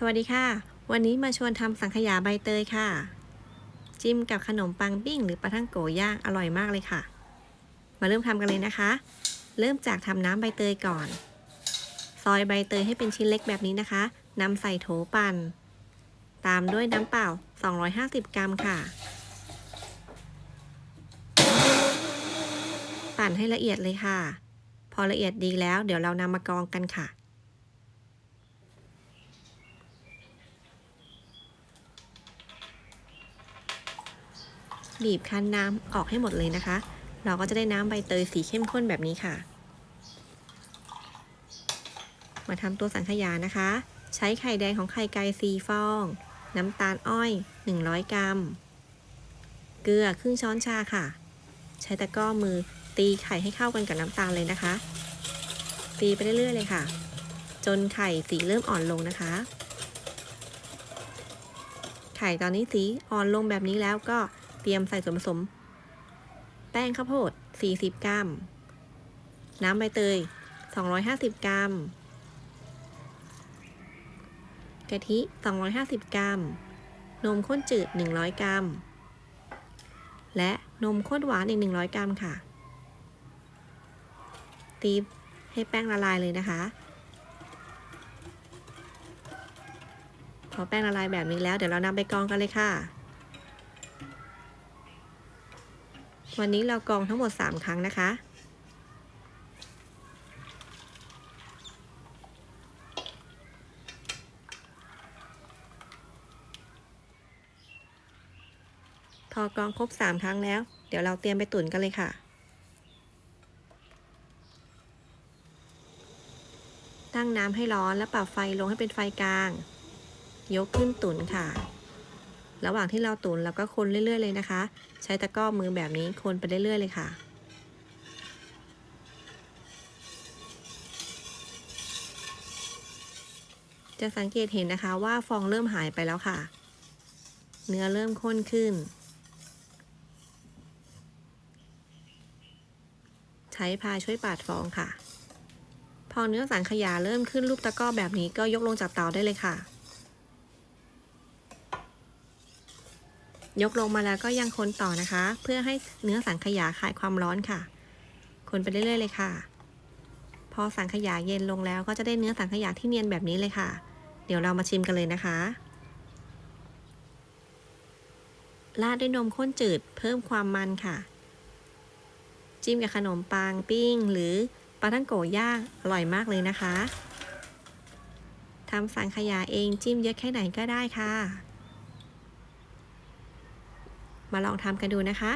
สวัสดีค่ะ วันนี้มาชวนทำสังขยาใบเตยค่ะ จิ้มกับขนมปังปิ้ง หรือปลาท่องโกย่างอร่อยมากเลยค่ะ มาเริ่มทำกันเลยนะคะ เริ่มจากทำน้ำใบเตยก่อน ซอยใบเตยให้เป็นชิ้นเล็กแบบนี้นะคะนำใส่โถปั่น ตามด้วยน้ำเปล่า 250 กรัมค่ะ ปั่นให้ละเอียดเลยค่ะ พอละเอียดดีแล้วเดี๋ยวเรานำมากรองกันค่ะ บีบคั้นน้ำออกให้หมดเลยนะคะ เราก็จะได้น้ำใบเตยสีเข้มข้นแบบนี้ค่ะ มาทำตัวสังขยานะคะ ใช้ไข่แดงของไข่ไก่สีฟอง น้ำตาลอ้อย 100 กรัม เกลือครึ่งช้อนชาค่ะ ใช้ตะกร้อมือตีไข่ให้เข้ากันกับน้ำตาลเลยนะคะ ตีไปเรื่อยๆเลยค่ะ จนไข่สีเริ่มอ่อนลงนะคะไข่ตอนนี้สีอ่อนลงแบบนี้แล้วก็ ตรียมใส่ส่วนผสม แป้งข้าวโพด 40 กรัม น้ำใบเตย 250 กรัม กะทิ 250 กรัม นมข้นจืด 100 กรัม และนมข้นหวานอีก 100 กรัมค่ะ ตีให้แป้งละลายเลยนะคะ พอแป้งละลายแบบนี้แล้วเดี๋ยวเรานำไปกรองกันเลยค่ะ วันนี้เรากรองทั้งหมด 3 ครั้งนะคะ พอกรองครบ 3 ครั้งแล้ว เดี๋ยวเราเตรียมไปตุ๋นกันเลยค่ะ ตั้งน้ำให้ร้อนแล้วปรับไฟลงให้เป็นไฟกลาง ยกขึ้นตุ๋นค่ะ ระหว่างที่เราตุ๋นเราก็คนเรื่อยๆเลยนะคะ ใช้ตะกร้อมือแบบนี้คนไปเรื่อยๆเลยค่ะจะสังเกตเห็นนะคะว่าฟองเริ่มหายไปแล้วค่ะ เนื้อเริ่มข้นขึ้น ใช้พาช่วยปาดฟองค่ะ พอเนื้อสังขยาเริ่มขึ้นรูปตะกร้อแบบนี้ก็ยกลงจากเตาได้เลยค่ะ ยกลงมาแล้วก็ยังคนต่อนะคะ เพื่อให้เนื้อสังขยาคลายความร้อนค่ะ คนไปเรื่อยๆเลยค่ะ พอสังขยาเย็นลงแล้วก็จะได้เนื้อสังขยาที่เนียนแบบนี้เลยค่ะ เดี๋ยวเรามาชิมกันเลยนะคะราดด้วยนมข้นจืดเพิ่มความมันค่ะ จิ้มกับขนมปังปิ้ง หรือปลาท่องโกย่างอร่อยมากเลยนะคะทำสังขยาเองจิ้มเยอะแค่ไหนก็ได้ค่ะ มาลองทำกันดูนะคะ